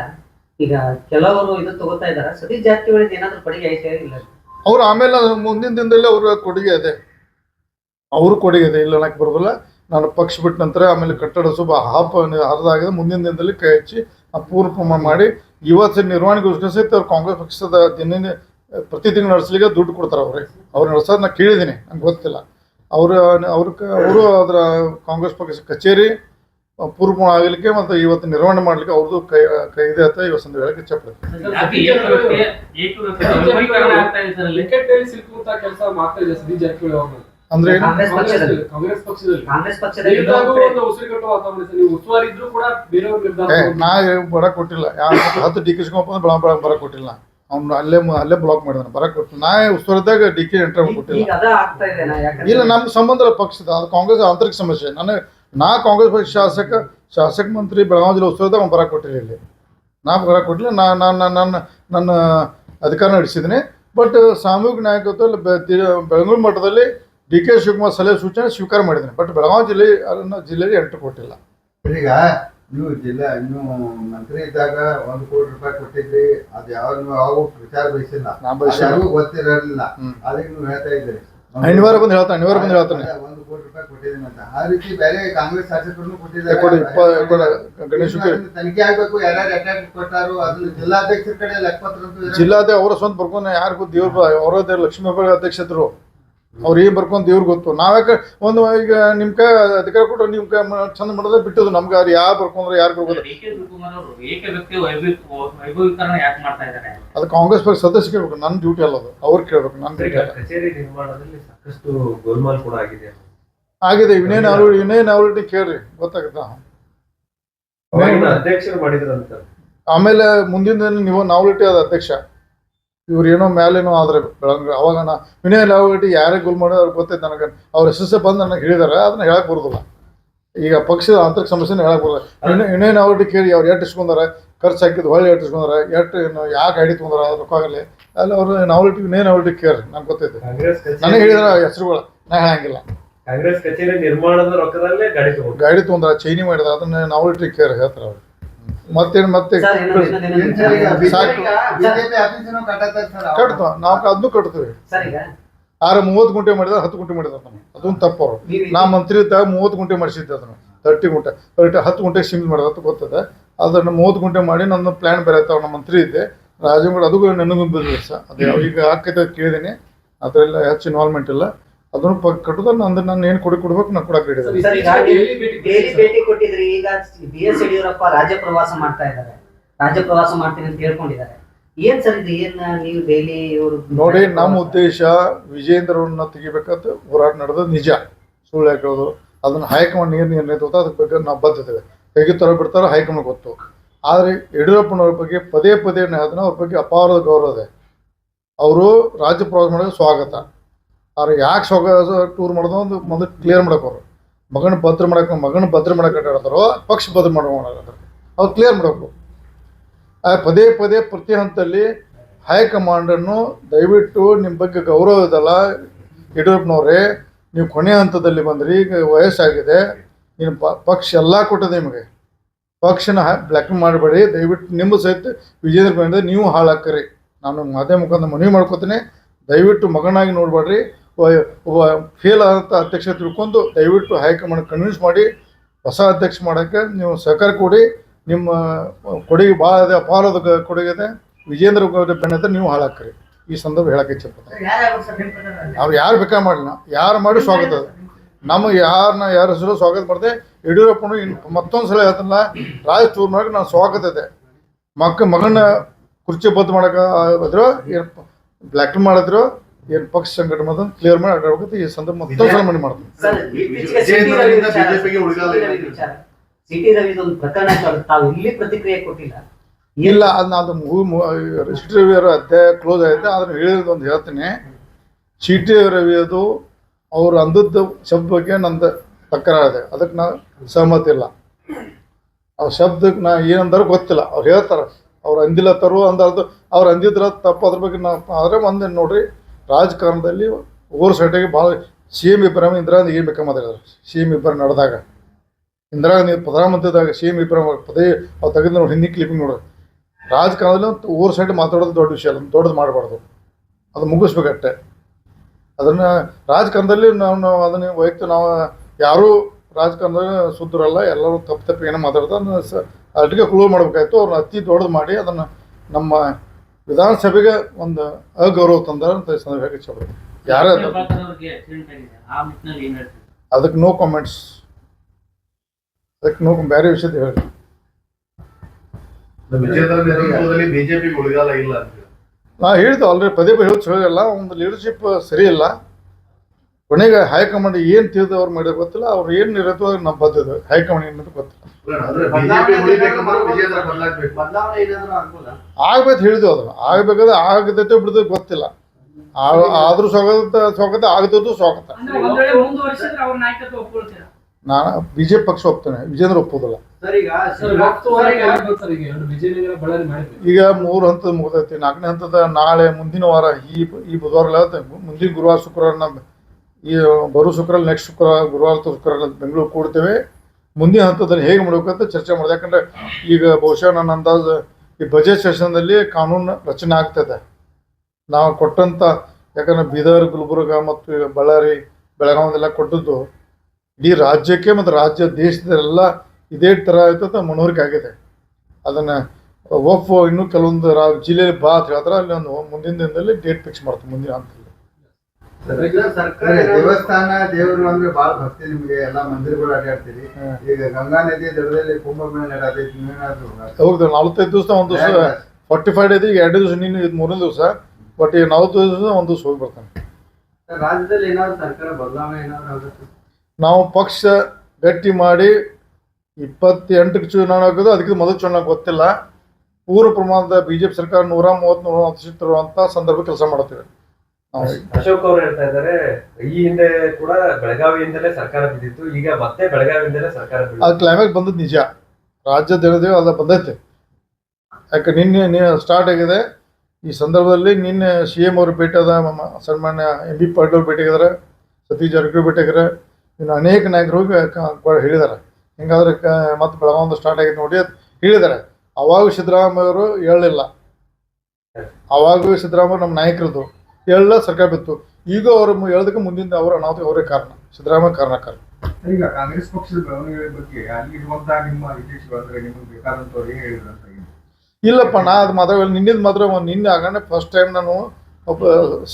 S3: ಈಗ ಕೆಲವರು ಇದು ತಗೋತಾ ಇದ್ದಾರೆ ಸತೀಶ್ ಜಾರಕಿಹೊಳಿ ಏನಾದ್ರು ಕೊಡುಗೆ ಐತೆ ಇಲ್ಲ.
S1: ಅವ್ರು ಆಮೇಲೆ ಮುಂದಿನ ದಿನದಲ್ಲಿ ಅವ್ರ ಕೊಡುಗೆ ಇದೆ ಅವ್ರ ಕೊಡುಗೆ ಇದೆ ಇಲ್ಲ ಅನ್ನಕ್ಕೆ ಬರೋದಿಲ್ಲ. ನಾನು ಪಕ್ಷ ಬಿಟ್ಟ ನಂತರ ಆಮೇಲೆ ಕಟ್ಟಡ ಶುಭ ಹಾಪ ಹರಿದಾಗಿದೆ ಮುಂದಿನ ದಿನದಲ್ಲಿ ಕೈ ಹಚ್ಚಿ ಆ ಪೂರ್ವ ಪ್ರಮಾಣ ಮಾಡಿ ಇವತ್ತು ನಿರ್ವಹಣೆಗೋಸ್ಕರ ಸಹಿತ ಅವ್ರು ಕಾಂಗ್ರೆಸ್ ಪಕ್ಷದ ದಿನ, ಪ್ರತಿ ತಿಂಗಳು ನಡೆಸಲಿಕ್ಕೆ ದುಡ್ಡು ಕೊಡ್ತಾರೆ ಅವ್ರಿಗೆ ಅವ್ರು ನಡೆಸೋದು ನಾನು ಕೇಳಿದ್ದೀನಿ, ನಂಗೆ ಗೊತ್ತಿಲ್ಲ. ಅವರು, ಅವ್ರ, ಅವರು ಅದರ ಕಾಂಗ್ರೆಸ್ ಪಕ್ಷ ಕಚೇರಿ ಪೂರ್ವ ಆಗಲಿಕ್ಕೆ ಮತ್ತು ಇವತ್ತು ನಿರ್ವಹಣೆ ಮಾಡಲಿಕ್ಕೆ ಅವ್ರದ್ದು ಕೈ ಕೈ ಇದೆ ಅಂತ ಇವತ್ತು ಸಂದ ಹೇಳಕ್ಕೆ
S4: ಸತೀಶ್
S1: ಅಂದ್ರೆ ಏನು?
S3: ಕಾಂಗ್ರೆಸ್ ಪಕ್ಷದಲ್ಲಿ.
S4: ಕಾಂಗ್ರೆಸ್ ಪಕ್ಷದಲ್ಲಿ.
S3: ಕಾಂಗ್ರೆಸ್ ಪಕ್ಷದಲ್ಲಿ
S4: ಇದ್ದಾಗ
S3: ಇನ್ನೊಂದ್ ಕಡೆ
S4: ಒಂದು ಉಸಿರು ಕಟ್ಟುವ ವಾತಾವರಣ ಇದೆ. ನೀವು ಕೂಡ ಬೇರೆಯವ್ರ ನಿರ್ಧಾರ
S1: ಏ ನಾ ಬರ ಕೊಟ್ಟಿಲ್ಲ. ಯಾರು ಹತ್ತು ಡಿ ಕೆ ಶಿವಕುಮಾರ್ ಬರ ಬರ ಕೊಟ್ಟಿಲ್ಲ. ಅವ್ನು ಅಲ್ಲೇ ಮ- ಅಲ್ಲೇ ಬ್ಲಾಕ್ ಮಾಡಿದಾನೆ ಬರ ಕೊಟ್ಟಿಲ್ಲ. ನಾ ಉಸ್ತುವಾರಿದಾಗ ಡಿ ಕೆ ಎಂಟ್ರಿ
S3: ಈಗ-
S1: ಕೊಟ್ಟಿಲ್ಲ.
S3: ಈಗ ಆಗ್ತಾ ಇದೆ ನಾ ಯಾಕಂದ್ರೆ
S1: ಇಲ್ಲ ನಮ್ಮ ಸಂಬಂಧ ಪಕ್ಷದ. ಅದು ಕಾಂಗ್ರೆಸ್ ಆಂತರಿಕ ಸಮಸ್ಯೆ. ನನಗೆ ನಾ ಕಾಂಗ್ರೆಸ್ ಪಕ್ಷ ಶಾಸಕ ಶಾಸಕ ಮಂತ್ರಿ ಬೆಳಗಾವಿ ಜಿಲ್ಲೆ ಉಸ್ತುವಾರಿದಾಗ ಅವ್ನು ಬರಕ್ ಕೊಟ್ಟಿಲ್ಲ ಇಲ್ಲಿ. ನಾ ಬರ ಕೊಟ್ಟಿಲ್ಲ ನಾ ನಾನು ನನ್ನ ನನ್ನ ಅಧಿಕಾರ ನಡೆಸಿದ್ದೀನಿ. ಬಟ್ ಸಾಮೂಹಿಕ ನಾಯಕತ್ವದಲ್ಲಿ ಬೆ- ಮಠದಲ್ಲಿ ಡಿ ಕೆ ಶಿವಕುಮಾರ್ ಸಲಹೆ ಸೂಚನೆ ಸ್ವೀಕಾರ ಮಾಡಿದ್ದೀನಿ. ಬಟ್ ಬೆಳಗಾವಿ ಜಿಲ್ಲೆ ಅದನ್ನ ಜಿಲ್ಲೆಗೆ ಎಂಟು ಕೊಟ್ಟಿಲ್ಲ.
S5: ಈಗ ನೀವು ಜಿಲ್ಲಾ ನೀವು ಮಂತ್ರಿ ಇದ್ದಾಗ ಒಂದು ಕೋಟಿ ರೂಪಾಯಿ ಕೊಟ್ಟಿದ್ರಿ. ಅದು ಯಾವ ನೀವು ವಿಚಾರ ಪ್ರಚಾರ ಬಯಸಿಲ್ಲ. ಗೊತ್ತಿರಲಿಲ್ಲ. ಅದಕ್ಕೆ ನೀವು ಹೇಳ್ತಾ ಇದ್ದೀರಿ.
S1: ಅನಿವಾರ್ಯ ಬಂದು ಹೇಳ್ತಾನೆ ಅನಿವಾರ ಬಂದು ಹೇಳ್ತಾನೆ.
S5: ಒಂದು ಕೋಟಿ ರೂಪಾಯಿ ಕೊಟ್ಟಿದ್ದೀನಿ ಅಂತ. ಆ ರೀತಿ ಬೇರೆ ಕಾಂಗ್ರೆಸ್
S1: ಕೊಟ್ಟಿದ್ದಾರೆ. ಕೊಡಿ ಇಪ್ಪ ಕೊಡ ಗಣೇಶ್
S5: ಇದನ್ನ ತನಿಖೆ ಆಗ್ಬೇಕು ಯಾರ್ಯಾರು ಅಟ್ಯಾಕ್ ಕೊಟ್ಟಾರು ಅದನ್ನ ಜಿಲ್ಲಾಧ್ಯಕ್ಷರ ಕಡೆ ಲೆಕ್ಕಪತ್ರ.
S1: ಜಿಲ್ಲಾದೇ ಅವರ ಸ್ವಂತ ಬರ್ಕೊಂಡು ಯಾರಿಗೂ ದೇವ್ರ ಅವರದೇ ಲಕ್ಷ್ಮೀ ಹಬ್ಬ ಅಧ್ಯಕ್ಷರು. ಅವ್ರು ಏನ್ ಬರ್ಕೊಂಡು ದೇವ್ರ್ ಗೊತ್ತು. ನಾವ್ಯಾಕೆ ಒಂದು ಈಗ ನಿಮ್ ಕೈ ಅಧಿಕಾರ ಕೊಟ್ಟು ನಿಮ್ ಕೈ ಚಂದ ಮಾಡೋದೇ ಬಿಟ್ಟದು ನಮ್ಗೆ. ಅವ್ರು ಯಾರು ಬರ್ಕೊಂಡ್ರೆ ಯಾರು ಬರ್ಬೋದು
S6: ಡಿ ಅವರು ಏಕ ವ್ಯಕ್ತಿ ವೈಭವ ವೈಭವೀಕರಣ ಯಾಕೆ ಮಾಡ್ತಾ ಇದ್ದಾರೆ?
S1: ಅದು ಕಾಂಗ್ರೆಸ್ ಪಕ್ಷ ಸದಸ್ಯ ಕೇಳ್ಬೇಕು. ನನ್ನ ಡ್ಯೂಟಿ ಅಲ್ಲ ಅದು. ಅವ್ರು ಕೇಳ್ಬೇಕು ನನ್ನ ಡ್ಯೂಟಿ ಅಲ್ಲ.
S2: ಕಚೇರಿ ನಿರ್ಮಾಣದಲ್ಲಿ ಸಾಕಷ್ಟು ಗೋಲ್ಮಾಲ್ ಕೂಡ ಆಗಿದೆ.
S1: ಆಗಿದೆ. ವಿನಯ್ ನಾವಲ್ಟಿ ವಿನಯ್ ನಾವಲ್ಟಿ ಕೇಳ್ರಿ. ಗೊತ್ತಾಗುತ್ತಾ?
S2: ಅಧ್ಯಕ್ಷರು ಮಾಡಿದ್ರಂತ.
S1: ಆಮೇಲೆ ಮುಂದಿನ ದಿನ ನೀವು ನಾವಲ್ಟಿ ಅದ ಅಧ್ಯಕ್ಷ. ಇವ್ರು ಏನೋ ಮೇಲೇನೋ ಆದ್ರೆ ಬೆಳಂಗ್ರೆ ಅವಾಗ ನಾ ವಿನಯ್ ಲಾವಗಟ್ಟಿ ಯಾರೇ ಗುಲ್ ಮಾಡೋ ಅವ್ರಿಗೆ ಗೊತ್ತೈತೆ ನನಗೆ. ಅವ್ರ ಹೆಸರು ಬಂದು ನನಗೆ ಹೇಳಿದಾರೆ ಅದನ್ನ ಹೇಳಕ್ ಬರೋದಿಲ್ಲ. ಈಗ ಪಕ್ಷದ ಆಂತರಿಕ ಸಮಸ್ಯೆನ ಹೇಳಕ್ ಬರೋದಿಲ್ಲ. ವಿನಯ್ ಲಾವಗಟ್ಟಿ ಕೇಳಿ ಅವ್ರು ಎಷ್ಟು ಇಸ್ಕೊಂಡಾರ ಖರ್ಚು ಹಾಕಿದ್ದು ಹೊಳ್ಳಿ ಎಷ್ಟು ಇಸ್ಕೊಂಡಾರ ಎಷ್ಟು ಏನು ಯಾಕೆ ಗಾಡಿ ತೊಗೊಂಡಾರ ಅದ್ರ ರೊಕ್ಕ ಆಗಲಿ ಅಲ್ಲಿ ಅವ್ರು ನಾವಲ್ಟಿ ವಿನಯ್ ನಾವಲ್ಟಿ ಕೇಳ್ರಿ ನಂಗೆ ಗೊತ್ತೈತೆ. ನನಗೆ ಹೇಳಿದಾರೆ ಹೆಸರುಗಳು ನಾ ಹೇಳಂಗಿಲ್ಲ.
S2: ಕಾಂಗ್ರೆಸ್ ಕಚೇರಿ ನಿರ್ಮಾಣದ ರೊಕ್ಕದಲ್ಲೇ ಗಾಡಿ
S1: ಗಾಡಿ ತೊಗೊಂಡ್ರ ಚೈನಿ ಮಾಡಿದ ಅದನ್ನ ನಾವಲ್ಟಿ ಕೇರ್ ಹೇಳ್ತಾರೆ ಅವ್ರು. ಮತ್ತೇನು ಮತ್ತೆ?
S3: Sir
S5: sir.
S1: ಸಾಕು.
S5: ಸರ್.
S1: ಕಟ್ತಾವ ನಾವು ಅದನ್ನು ಕಟ್ತೀವಿ.
S3: ಸರ್
S1: ಆರ ಮೂವತ್ತು ಗುಂಟೆ ಮಾಡಿದ್ರೆ ಹತ್ತು ಗುಂಟೆ ಮಾಡಿದ ಅದನ್ನು. ಅದೊಂದು ತಪ್ಪು ಅವರು. ನಾ ಮಂತ್ರಿ ಇದ್ದಾಗ ಮೂವತ್ತು ಗುಂಟೆ ಮಾಡಿಸಿದ್ದೆ ಅದನ್ನು. ತರ್ಟಿ ಗುಂಟೆ ತರ್ಟಿ ಹತ್ತು ಗುಂಟೆ ಸೀಮಿತ ಮಾಡೋದು ಅಂತ ಗೊತ್ತದೆ. ಅದನ್ನು ಮೂವತ್ತು ಗುಂಟೆ ಮಾಡಿ ನನ್ನ ಪ್ಲ್ಯಾನ್ ಬೇರೆ ಆಯ್ತಾವ ನಮ್ಮ ಮಂತ್ರಿ ಇದ್ದೆ. ರಾಜಂಗಡ ಅದಕ್ಕೂ ನನಗೂ ಬಿಸ್ನೆಸ್ ಅದು ಅದೇ ಈಗ ಆಕೈತೆ ಅಂತ ಕೇಳಿದ್ದೀನಿ. ಅದರೆಲ್ಲ ಹೆಚ್ಚು ಇನ್ವಾಲ್ವ್ಮೆಂಟ್ ಇಲ್ಲ. ಅದನ್ನು ಕಟ್ಟದ ಅಂದ್ರೆ ನಾನು ಏನು ಕೊಡಿ ಕೊಡ್ಬೇಕು ನಾನು ಕೊಡಕ್ಕೆ ರೆಡಿ
S3: ಸರ್ ಈಗ
S4: ಡೈಲಿ ಭೇಟಿ
S3: ಡೈಲಿ ಭೇಟಿ ಕೊಟ್ಟಿದ್ರಿ ಈಗ ಬಿ ಎಸ್ ಯಡಿಯೂರಪ್ಪ ರಾಜ್ಯ ಪ್ರವಾಸ ಮಾಡ್ತಾ ಇದ್ದಾರೆ. ರಾಜ್ಯ ಪ್ರವಾಸ ಮಾಡ್ತೀನಿ ಅಂತ ಹೇಳ್ಕೊಂಡಿದ್ದಾರೆ. ಏನ್ ಸರ್ ಇದು? ಏನ್ ನೀವು ಡೈಲಿ ಇವರು
S1: ನೋಡಿ ನಮ್ಮ ಉದ್ದೇಶ ವಿಜೇಂದ್ರವನ್ನ ತೆಗಿಬೇಕಂತ ಹೋರಾಟ ನಡೆದ ನಿಜ. ಸುಳ್ಳು ಹಾಕೋದು ಅದನ್ನ ಹೈಕಮಾಂಡ್ ನೀರು ನಿರ್ಣಯ ತಗೋತ ಅದಕ್ಕೆ ಬಗ್ಗೆ ನಾವು ಬದ್ಧತೆ ಹೇಗೆ ತರ ಬಿಡ್ತಾರೋ ಹೈಕಮಾಂಡ್ ಗೊತ್ತು. ಆದರೆ ಯಡಿಯೂರಪ್ಪನವ್ರ ಬಗ್ಗೆ ಪದೇ ಪದೇ ಅದನ್ನ ಅವ್ರ ಬಗ್ಗೆ ಅಪಾರದ ಗೌರವ ಇದೆ. ಅವರು ರಾಜ್ಯ ಪ್ರವಾಸ ಮಾಡೋದು ಸ್ವಾಗತ. ಅವ್ರು ಯಾಕೆ ಸೊಗ ಟೂರ್ ಮಾಡೋದು ಒಂದು ಮೊದಲು ಕ್ಲಿಯರ್ ಮಾಡಕ್ಕೆ ಮಗನ ಭದ್ರ ಮಾಡಕ್ಕೆ ಮಗನ ಭದ್ರ ಮಾಡಕ್ಕೆ ಅಡ್ಡಾಡ್ತಾರೋ, ಪಕ್ಷ ಭದ್ರ ಮಾಡ್ಕೊಂಡ್ರು ಅವ್ರು ಕ್ಲಿಯರ್ ಮಾಡಬೇಕು. ಪದೇ ಪದೇ ಪ್ರತಿ ಹಂತದಲ್ಲಿ ಹೈಕಮಾಂಡನ್ನು ದಯವಿಟ್ಟು ನಿಮ್ಮ ಬಗ್ಗೆ ಗೌರವ ಇದಲ್ಲ ಯಡಿಯೂರಪ್ಪನವರೇ, ನೀವು ಕೊನೆ ಹಂತದಲ್ಲಿ ಬಂದ್ರಿ, ಈಗ ವಯಸ್ಸಾಗಿದೆ, ನೀನು ಪಕ್ಷ ಎಲ್ಲ ಕೊಟ್ಟದೆ ನಿಮಗೆ. ಪಕ್ಷನ ಬ್ಲ್ಯಾಕ್ ಮಾಡಬೇಡಿ, ದಯವಿಟ್ಟು ನಿಮ್ಮ ಸಹಿತ ವಿಜೇಂದ್ರ ಬಂದ ನೀವು ಹಾಳಾಕ್ರಿ ನಾನು ಮಾತೆ ಮುಖಾಂತರ ಮನವಿ ಮಾಡ್ಕೋತೀನಿ, ದಯವಿಟ್ಟು ಮಗನಾಗಿ ನೋಡಬೇಡ್ರಿ. ಒಬ್ಬ ಫೇಲ್ ಆದಂಥ ಅಧ್ಯಕ್ಷ ತಿಳ್ಕೊಂಡು ದಯವಿಟ್ಟು ಹೈಕಮಾಂಡ್ ಕನ್ವಿನ್ಸ್ ಮಾಡಿ, ಹೊಸ ಅಧ್ಯಕ್ಷ ಮಾಡೋಕ್ಕೆ ನೀವು ಸಹಕಾರ ಕೊಡಿ, ನಿಮ್ಮ ಕೊಡುಗೆ ಭಾಳ ಇದೆ ಅಪಾರದ ಕೊಡುಗೆ ಇದೆ ವಿಜೇಂದ್ರ ಬೆನ್ನತ್ತ ನೀವು ಹಾಳಾಕ್ರಿ ಈ ಸಂದರ್ಭ ಹೇಳಕ್ಕೆ ಇಚ್ಛಪಡ್ತೀನಿ. ಅವ್ರು ಯಾರು ಬೇಕಾ ಮಾಡಲಿ ಯಾರು ಮಾಡಿ ಸ್ವಾಗತ. ಅದು ನಮಗೆ ಯಾರನ್ನ, ಯಾರ ಹೆಸರು ಸ್ವಾಗತ ಮಾಡಿದೆ, ಯಡಿಯೂರಪ್ಪನು ಇನ್ನು ಮತ್ತೊಂದು ಸಲ ಹೇಳ್ತಾನಲ್ಲ ರಾಜ ನಾನು ಸ್ವಾಗತ ಇದೆ. ಮಕ್ಕ ಮಗನ ಕುರ್ಚಿ ಬದ್ದು ಮಾಡೋಕೆ ಆದ್ರು, ಏನು ಮಾಡಿದ್ರು ಏನು ಪಕ್ಷ ಸಂಘಟನೆ ಅದನ್ನ ಕ್ಲಿಯರ್ ಮಾಡಿ ಅಡ್ಡಾಡ್ಬೇಕು ಈ ಸಂದರ್ಭ ಮತ್ತೊಂದು ಸಲ ಮನೆ ಮಾಡ್ತೀನಿ.
S3: City Ravi city. ಸಿಟಿ ಒಂದು ಪ್ರಕರಣ ತಾವು ಇಲ್ಲಿ ಪ್ರತಿಕ್ರಿಯೆ ಕೊಟ್ಟಿಲ್ಲ.
S1: ಇಲ್ಲ ಅದನ್ನ ಅದು ಸಿಟಿ ರವಿ ಅವರ ಅಧ್ಯಾಯ ಕ್ಲೋಸ್ ಆಗಿದೆ ಅದನ್ನ ಹೇಳಿದ ಒಂದು ಹೇಳ್ತೀನಿ. ಸಿ ಟಿ ರವಿ ಅದು ಅವ್ರು ಅಂದದ್ದು ಶಬ್ದ ಬಗ್ಗೆ ನಂದು ತಕರಾರಿದೆ ಅದಕ್ಕೆ ನಾ ಸಹಮತಿ ಇಲ್ಲ. ಆ ಶಬ್ದಕ್ಕೆ ನಾ ಏನಂದ್ರೆ ಗೊತ್ತಿಲ್ಲ. ಅವ್ರು ಹೇಳ್ತಾರೆ. ಅವ್ರು ಅಂದಿಲ್ಲ ತರು ಅಂದದ್ದು ಅವ್ರು ಅಂದಿದ್ರ ತಪ್ಪು ಅದ್ರ ಬಗ್ಗೆ ನಾ ಆದರೆ ಒಂದು ನೋಡ್ರಿ. ರಾಜಕಾರಣದಲ್ಲಿ ಓವರ್ ಸೈಟಾಗಿ ಭಾಳ ಸಿ ಎಂ ಇಬ್ರಾಹಿಂ ಇಂದಿರಾ ಗಾಂಧಿ ಏನು ಬೇಕಾ ಮಾತಾಡಿದ್ರು. ಸಿ ಎಂ ಇಬ್ರಾಹಿಂ ನಡೆದಾಗ. ಇಂದಿರಾ ಗಾಂಧಿ ಪ್ರಧಾನಮಂತ್ರಿದಾಗ ಸಿ ಎಂ ಇಬ್ರಾಹಿಂ ಪದೇ ಅವ್ರು ತೆಗೆದು ನೋಡಿ ಹಿಂದಿ ಕ್ಲಿಪಿಂಗ್ ನೋಡ್ರಿ ರಾಜಕಾರಣದಲ್ಲಿ ಓವರ್ ಸೈಡ್ ಮಾತಾಡೋದು ದೊಡ್ಡ ವಿಷಯ ಅಲ್ಲ, ದೊಡ್ಡದು ಮಾಡಬಾರ್ದು. ಅದು ಮುಗಿಸ್ಬೇಕಷ್ಟೆ. ಅದನ್ನು ರಾಜಕಾರಣದಲ್ಲಿ ನಾವು ನಾವು ಅದನ್ನು ವೈಯಕ್ತಿಕ ನಾವು ಯಾರೂ ರಾಜಕಾರಣದಲ್ಲಿ ಸುದ್ದಿರಲ್ಲ, ಎಲ್ಲರೂ ತಪ್ಪು ತಪ್ಪು ಏನೋ ಮಾತಾಡ್ತಾರೆ ಅದನ್ನು ಸ ಅಲ್ಲಿಗೆ ಕ್ಲೋಸ್ ಮಾಡಬೇಕಾಯ್ತು. ಅವ್ರನ್ನ ಅತಿ ದೊಡ್ಡದು ಮಾಡಿ ಅದನ್ನು ನಮ್ಮ ವಿಧಾನಸಭೆಗೆ ಒಂದು ಅಗೌರವ ತಂದಾರ ಅಂತ ಈ ಸಂದರ್ಭ ಇಷ್ಟಪಡ್ತೀನಿ ಯಾರೇ ಅದಕ್ಕೆ ನೋ ಕಾಮೆಂಟ್ಸ್ ಅದಕ್ಕೆ ನೋ ಬೇರೆ ವಿಷಯದ ಹೇಳಿ. ನಾ ಹೇಳ್ತೇವೆ ಆಲ್ರೆಡಿ ಪದೇ ಪದೇ ಹೇಳಿ ಹೇಳಿಲ್ಲ ಒಂದು ಲೀಡರ್ಶಿಪ್ ಸರಿ ಇಲ್ಲ. ಕೊನೆಗೆ ಹೈಕಮಾಂಡ್ ಏನು ತಿಳಿದವ್ರು ಮಾಡಿದ್ರೆ ಗೊತ್ತಿಲ್ಲ ಅವ್ರು ಏನು ನಿರತ್ವ ನಮ್ಮ ಬದ್ಧತೆ ಹೈಕಮಾಂಡ್ ಏನಂತ ಗೊತ್ತಿಲ್ಲ. ಆಗ್ಬೇಕು ಹೇಳಿದ್ವಿ ಅದನ್ನ ಆಗ್ಬೇಕಾದ್ರೆ ಆಗದೈತೆ ಬಿಡದ ಗೊತ್ತಿಲ್ಲ. ಆ- ಆದ್ರೂ ಸ್ವಾಗತ ಸ್ವಾಗತ ಆಗದ್ದು ಸ್ವಾಗತ ನಾನು ಬಿಜೆಪಿ ಪಕ್ಷ ಒಪ್ತೇನೆ. ವಿಜೇಂದ್ರ ಒಪ್ಪೋದಿಲ್ಲ.
S5: ಸರ್ ಈಗ
S1: ಮೂರು ಹಂತದ ಮುಗಿದೈತಿ. ನಾಲ್ಕನೇ ಹಂತದ ನಾಳೆ ಮುಂದಿನ ವಾರ ಈ ಈ ಬುಧವಾರ ಮುಂದಿನ ಗುರುವಾರ ಶುಕ್ರವಾರ ನಮ್ಮ ಈ ಬರೋ ಶುಕ್ರಲ್ಲಿ ನೆಕ್ಸ್ಟ್ ಶುಕ್ರ ಗುರುವಾರ ಶುಕ್ರನ ಬೆಂಗಳೂರು ಕೂಡ್ತೇವೆ. ಮುಂದಿನ ಹಂತದಲ್ಲಿ ಹೇಗೆ ಮಾಡ್ಬೇಕಂತ ಚರ್ಚೆ ಮಾಡೋದು. ಯಾಕಂದ್ರೆ ಈಗ ಬಹುಶಃ ನನ್ನ ಅಂದಾಜು ಈ ಬಜೆಟ್ ಸೆಷನ್ದಲ್ಲಿ ಕಾನೂನು ರಚನೆ ಆಗ್ತದೆ ನಾವು ಕೊಟ್ಟಂಥ ಯಾಕಂದ್ರೆ ಬೀದರ್, ಗುಲ್ಬರ್ಗ ಮತ್ತು ಬಳ್ಳಾರಿ ಬೆಳಗಾವಿದೆಲ್ಲ ಕೊಟ್ಟದ್ದು ಇಡೀ ರಾಜ್ಯಕ್ಕೆ ಮತ್ತು ರಾಜ್ಯ ದೇಶದೆಲ್ಲ ಇದೇ ಥರ ಆಯ್ತದ ಮನವರಿಕೆ ಆಗಿದೆ. ಅದನ್ನು ಒಫ್ ಇನ್ನೂ ಕೆಲವೊಂದು ರಾ ಜಿಲ್ಲೆಯಲ್ಲಿ ಬಾ ಅಂತ ಹೇಳ್ತಾರೆ. ಅಲ್ಲಿ ಒಂದು ಮುಂದಿನ ದಿನದಲ್ಲಿ ಡೇಟ್ ಫಿಕ್ಸ್ ಮಾಡ್ತೀವಿ, ಮುಂದಿನ ಹಂತದಲ್ಲಿ.
S5: ದೇವಸ್ಥಾನ ದೇವರು ಅಂದ್ರೆ ಬಹಳ ಭಕ್ತಿ ನಿಮ್ಗೆ ಎಲ್ಲಾ ಮಂದಿರಗಳು ಅಡ್ಡಾಡ್ತೀರಿ. ಈಗ ಗಂಗಾ ನದಿ ದಡದಲ್ಲಿ ಕುಂಭಮೇಳ ನೀವೇನಾದ್ರು
S1: ಹೋಗ್ತೇವೆ ನಲ್ವತ್ತೈದು ದಿವಸ ಒಂದು ದಿವಸ ಫಾರ್ಟಿ ಫೈವ್ ಡೇಸ್ ಈಗ ಎರಡು ದಿವಸ ನೀನು ಇದು ಮೂರನೇ ದಿವಸ ಬಟ್ ಈಗ ನಲವತ್ತೈದು ದಿವಸ ಒಂದು ದಿವಸ ಹೋಗಿ ಬರ್ತಾನೆ.
S5: ರಾಜ್ಯದಲ್ಲಿ ಏನಾದ್ರು ಸರ್ಕಾರ ಬದಲಾವಣೆ ಏನಾದ್ರು ಆಗುತ್ತೆ?
S1: ನಾವು ಪಕ್ಷ ಗಟ್ಟಿ ಮಾಡಿ ಇಪ್ಪತ್ತೆಂಟಕ್ಕೆ ಚುನಾವಣೆ ಆಗೋದು ಅದಕ್ಕೆ ಮೊದಲು ಚುನಾವಣೆ ಗೊತ್ತಿಲ್ಲ. ಪೂರ್ವ ಪ್ರಮಾಣದ ಬಿ ಜೆ ಪಿ ಸರ್ಕಾರ ನೂರ ಮೂವತ್ತು ನೂರ ನಲವತ್ತು ಸೀಟ್ ಸಂದರ್ಭ ಕೆಲಸ ಮಾಡ್ತೀವಿ. ನಾವು
S2: ಅಶೋಕ್ ಅವರು ಹೇಳ್ತಾ ಇದ್ದಾರೆ ಈ ಹಿಂದೆ ಕೂಡ ಬೆಳಗಾವಿಯಿಂದಲೇ ಸರ್ಕಾರ ಬಿದ್ದಿತ್ತು ಈಗ ಮತ್ತೆ ಬೆಳಗಾವಿಯಿಂದಲೇ ಸರ್ಕಾರ
S1: ಅದು ಕ್ಲೈಮ್ಯಾಕ್ಸ್ ಬಂದದ್ದು ನಿಜ. ರಾಜ್ಯದ ದೇವದೇವ ಅಲ್ಲ ಬಂದೈತೆ. ಯಾಕೆ ನಿನ್ನೆ ಸ್ಟಾರ್ಟ್ ಆಗಿದೆ ಈ ಸಂದರ್ಭದಲ್ಲಿ ನಿನ್ನೆ ಸಿ ಎಂ ಅವರು ಭೇಟಿಯಾದ ಸನ್ಮಾನ್ಯ ಎಂ ಬಿ ಪಾಟೀಲ್ ಅವ್ರು ಭೇಟಿಯಾಗಿದ್ದಾರೆ ಸತೀಶ್ ಜಾರಕಿಹೊಳಿ ಭೇಟಿಯಾಗಿದ್ದಾರೆ ಇನ್ನು ಅನೇಕ ನಾಯಕರು ಹೇಳಿದ್ದಾರೆ. ಹಿಂಗಾದ್ರೆ ಕ ಮತ್ತೆ ಬೆಳಗಾವಿ ಸ್ಟಾರ್ಟ್ ಆಗಿದೆ ನೋಡಿ ಹೇಳಿದ್ದಾರೆ. ಅವಾಗ ಸಿದ್ದರಾಮಯ್ಯವರು ಹೇಳಲಿಲ್ಲ. ಅವಾಗೂ ಸಿದ್ದರಾಮಯ್ಯ ನಮ್ಮ ನಾಯಕರದು. ಹೇಳಲ್ಲ ಸರ್ಕಾರ ಬಿತ್ತು. ಈಗ ಅವರು ಹೇಳೋದಕ್ಕೆ ಮುಂದಿನ ಅವರ ಅನಾಹುತ ಅವರೇ ಕಾರಣ. ಸಿದ್ದರಾಮಯ್ಯ ಕಾರಣ
S5: ಈಗ ಕಾಂಗ್ರೆಸ್ ಪಕ್ಷದ ಬೆಳವಣಿಗೆ ಬಗ್ಗೆ ಅಲ್ಲಿ ಇರುವಂತಹ ನಿಮ್ಮ ನಿಮಗೆ ಏನ್ ಹೇಳಿದ್ರು ಅಂತ
S1: ಇಲ್ಲಪ್ಪ ನಾ ಅದು ಮಾತ್ರ ನಿನ್ನಿಂದ ಮಾತ್ರ ನಿನ್ನೆ ಆಗಣ ಫಸ್ಟ್ ಟೈಮ್ ನಾನು ಒಬ್ಬ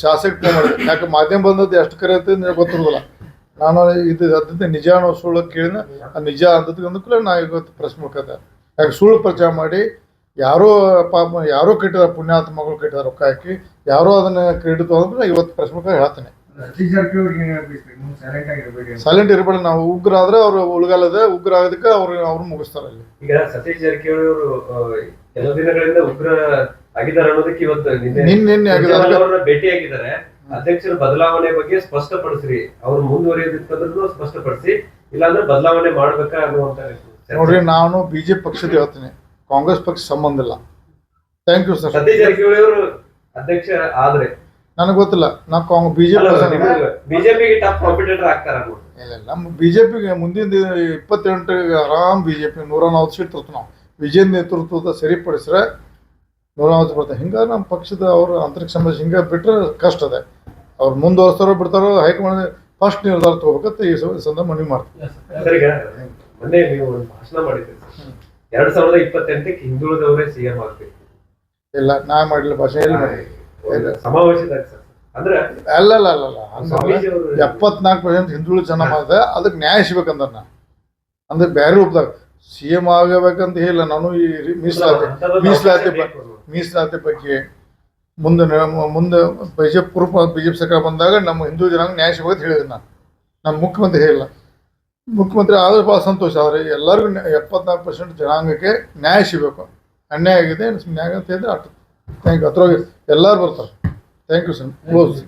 S1: ಶಾಸಕ ಮಾಡಿದೆ ಯಾಕೆ ಮಾಧ್ಯಮ ಬಂದದ್ದು ಎಷ್ಟು ಕರೆ ಅಂತ ನನಗೆ ಗೊತ್ತಿರೋದಿಲ್ಲ. ನಾನು ಇದು ಅದಂತೆ ನಿಜ ಅನ್ನೋ ಸುಳ್ಳು ಕೇಳಿನ ಆ ನಿಜ ಅಂತದ್ದು ಅಂದಕೂಲೆ ನಾ ಇವತ್ತು ಪ್ರಶ್ನೆ ಮಾಡ್ಕೊತ ಯಾಕೆ ಸುಳ್ಳು ಪ್ರಚಾರ ಮಾಡಿ ಯಾರೋ ಪಾಪ ಯಾರೋ ಕಟ್ಟಿದಾರೆ ಪುಣ್ಯಾತ್ಮಗಳು ಕಟ್ಟಿದಾರೆ ರೊಕ್ಕ ಹಾಕಿ ಯಾರೋ ಅದನ್ನ ಕ್ರೀಡಿತು ಅಂದ್ರೆ ಇವತ್ತು ಪ್ರಶ್ನೆ ಹೇಳ್ತೇನೆ.
S5: ಸೈಲೆಂಟ್
S1: ಇರಬೇಡಿ ನಾವು ಉಗ್ರ ಆದ್ರೆ ಅವ್ರು ಉಳ್ಗಾಲದ ಉಗ್ರ ಆಗೋದಕ್ಕೆ ಅವ್ರು ಅವ್ರು ಮುಗಿಸ್ತಾರೆ ಅಲ್ಲಿ.
S2: ಈಗ ಸತೀಶ್ ಜಾರಕಿಹೊಳಿ ಅವರು ಕೆಲವು ದಿನಗಳಿಂದ ಉಗ್ರ ಆಗಿದ್ದಾರೆ ಅನ್ನೋದಕ್ಕೆ ಇವತ್ತು ನಿನ್ನೆ
S1: ನಿನ್ನೆ ನಿನ್ನೆ ಆಗಿದೆ
S2: ಸುರ್ಜೇವಾಲ ಅವ್ರನ್ನ ಅಧ್ಯಕ್ಷರ ಬದಲಾವಣೆ ಬಗ್ಗೆ ಸ್ಪಷ್ಟಪಡಿಸ್ರಿ. ಅವ್ರು ಮುಂದುವರಿಯೋದಿತ್ತಂದ್ರೂ ಸ್ಪಷ್ಟಪಡಿಸಿ. ಇಲ್ಲಾಂದ್ರೆ ಬದಲಾವಣೆ ಮಾಡ್ಬೇಕಾ ಅನ್ನುವಂತ ಚರ್ಚೆ.
S1: ನೋಡ್ರಿ ನಾನು ಬಿಜೆಪಿ ಪಕ್ಷದ ಹೇಳ್ತೀನಿ. ಕಾಂಗ್ರೆಸ್ ಪಕ್ಷ ಸಂಬಂಧ ಇಲ್ಲ. Thank you sir
S2: Satish Jarkiholi ಅವರು ಅಧ್ಯಕ್ಷ ಆದ್ರೆ.
S1: ನನಗೆ ಗೊತ್ತಿಲ್ಲ. ನಾ ಕಾಂಗ್ ಬಿಜೆಪಿ
S2: ಬಿಜೆಪಿಗೆ ಟಾಪ್ ಕಾಂಪಿಟೇಟರ್ ಆಗ್ತಾರ ಇಲ್ಲ
S1: ಇಲ್ಲ. ನಮ್ಮ ಬಿಜೆಪಿಗೆ ಮುಂದಿನ ದಿನ ಇಪ್ಪತ್ತೆಂಟಿಗೆ ಆರಾಮ್ ಬಿಜೆಪಿ ನೂರ ನಲ್ವತ್ತು ಸೀಟ್ ತರ್ತು ನಾವು ವಿಜಯ ನೇತೃತ್ವದ ಸರಿಪಡಿಸ್ರೆ ನೂರ ನಲ್ವತ್ತು ಬರ್ತಾರೆ ಹಿಂಗೆ ನಮ್ಮ ಪಕ್ಷದ ಅವ್ರ ಅಂತರಿಕ್ಷ ಸಂಬಂಧ ಹಿಂಗೆ ಬಿಟ್ಟರೆ ಕಷ್ಟ ಅದೇ. ಅವ್ರು ಮುಂದುವರ್ಸ್ತಾರೋ ಬಿಡ್ತಾರೋ ಹೈಕಮಾಂಡ್ ಫಸ್ಟ್ ನಿರ್ಧಾರ ತಗೋಬೇಕಂತ ಈ ಸಂದರ್ಭ ಮನವಿ
S2: ಮಾಡ್ತೀವಿ ಮೊನ್ನೆ ನೀವು ಭಾಷಣ ಎರಡ್ ಸಾವಿರದ ಇಪ್ಪತ್ತೆಂಟಕ್ಕೆ ಹಿಂದುಳಿದವರೇ ಸಿಎಂ ಆಗ್ಬೇಕು.
S1: ಇಲ್ಲ ನಾ ಮಾಡಲಿಲ್ಲ ಭಾಷೆ ಎಲ್ಲಿ ಮಾಡಿ
S2: ಸಮಾವೇಶದಾಗ ಸರ್. ಅಂದ್ರೆ
S1: ಅಲ್ಲ ಅಲ್ಲ ಅಲ್ಲ ಅಲ್ಲ ಎಪ್ಪತ್ನಾಲ್ಕು ಪರ್ಸೆಂಟ್ ಹಿಂದುಳಿದ ಜನ ಮಾಡಿದೆ ಅದಕ್ಕೆ ನ್ಯಾಯ ಸಿಗ್ಬೇಕಂದ್ರೆ ನಾ ಅಂದ್ರೆ ಬೇರೆ ರೂಪದಾಗ ಸಿ ಎಂ ಆಗಬೇಕಂತ ಹೇಳಿಲ್ಲ ನಾನು ಈ ಮೀಸಲಾತಿ ಮೀಸಲಾತಿ ಮೀಸಲಾತಿ ಬಗ್ಗೆ ಮುಂದೆ ಮುಂದೆ ಬಿಜೆಪಿ ಕುರುಪ ಬಿಜೆಪಿ ಸರ್ಕಾರ ಬಂದಾಗ ನಮ್ಮ ಹಿಂದೂ ಜನಾಂಗ ನ್ಯಾಯ ಸಿಗಬೇಕು ಹೇಳಿದೆ ನಾನು. ನಮ್ಮ ಮುಖ್ಯಮಂತ್ರಿ ಹೇಳಿಲ್ಲ. ಮುಖ್ಯಮಂತ್ರಿ ಆದರೂ ಭಾಳ ಸಂತೋಷ. ಆದರೆ ಎಲ್ಲರಿಗೂ ಎಪ್ಪತ್ನಾಲ್ಕು ಪರ್ಸೆಂಟ್ ಜನಾಂಗಕ್ಕೆ ನ್ಯಾಯ ಸಿಗಬೇಕು. ಅನ್ಯಾಯ ಆಗಿದೆ, ನ್ಯಾಯ ಅಂತ ಹೇಳಿದ್ರೆ ಅಷ್ಟು ಥ್ಯಾಂಕ್ ಯು ಅದ್ರೊಳಗೆ ಎಲ್ಲರೂ ಬರ್ತಾರೆ. Thank you sir close